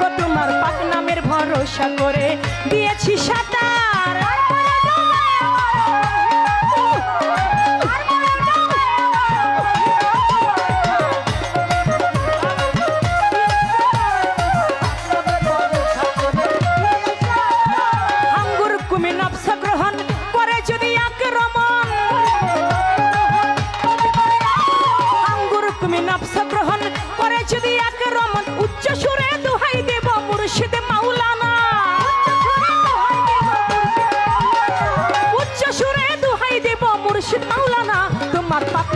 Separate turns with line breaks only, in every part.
গো তোমার পাক নামের ভরসা করে দিয়েছি সাঁতার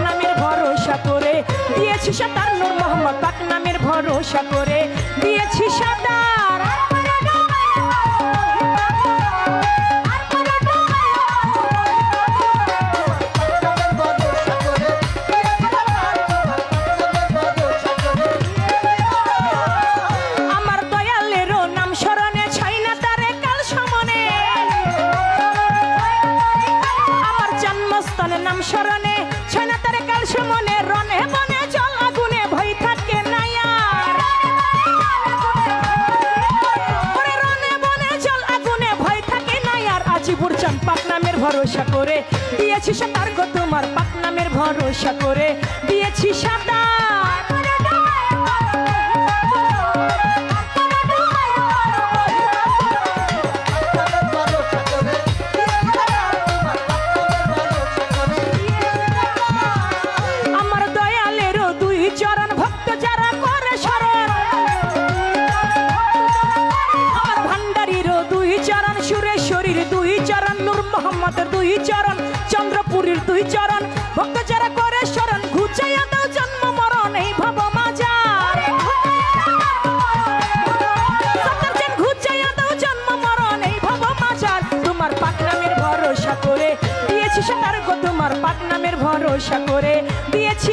নামের ভরসা করে। দিয়েছি সাতার নূর মোহাম্মদ পাক নামের ভরসা করে। দিয়েছি সাতার ভরসা করে। দিয়েছি সাঁতার গো তোমার পাক নামের ভরসা করে। দিয়েছি সাঁতার দুই চরণ, নূর মোহাম্মদের দুই চরণ, চন্দ্রপুরীর দুই চরণ। ভক্ত যারা করে শরণ, ঘুচাইয়া দাও জন্ম, মরণ, এই ভব ভরসা করে দিয়েছি সাঁতার গো, তোমার পাক নামের ভরসা করে দিয়েছি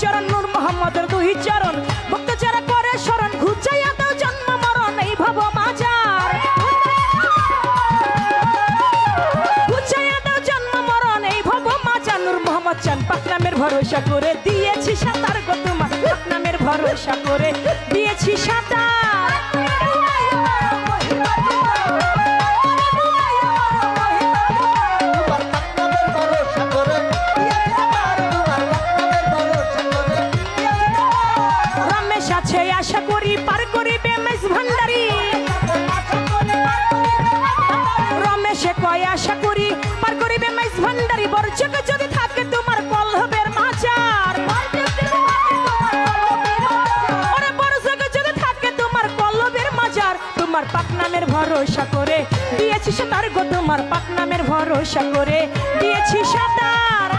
চরণ নূর মোহাম্মদের দুই চরণ ভক্ত করে শরণ ঘুচাইয়া জন্ম, মরণ, এই ভব মাজার। ঘুচাইয়া জন্ম, মরণ, এই ভব মাজার। নূর মোহাম্মদ চান পাকনামের ভরসা করে দিয়েছি সাঁতার গো তোমার। পাক ভরসা করে দিয়েছি সাঁতার। আশা করি পার করিবে ভান্ডারি। রমেশে কয়, আশা করি পার করিবে মেস ভান্ডারি। বর্জক যদি থাকে তোমার কলহবের মাচার, তোমার পাক নামের ভরসা করে দিয়েছি সাঁতার গো, তোমার পাক নামের ভরসা করে দিয়েছি সাঁতার।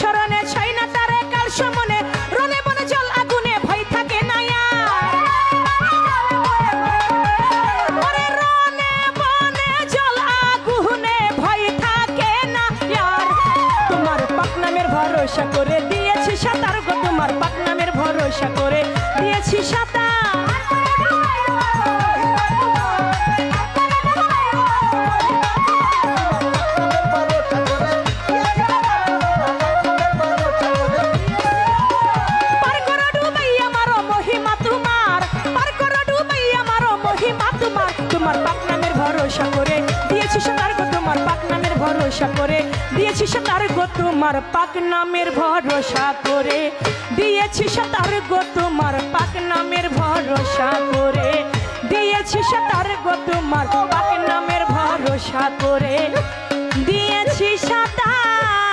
ছয় না তারে কাল সমনে। রনে বনে জল আগুনে ভয় থাকে না রনে বনে জল আগুনে ভয় থাকে না। তোমার পাক নামের ভরসা করে দিয়েছি সাঁতার গো, তোমার পাক নামের ভরসা করে দিয়েছি সাঁতার। ভরসা করে। দিয়েছি সাঁতার গো তোমার পাক নামের ভরসা করে। দিয়েছিস তার গো তোমার পাক নামের ভরসা করে। দিয়েছি সাঁতার গো তোমার পাক নামের ভরসা করে। দিয়েছিস সাঁতার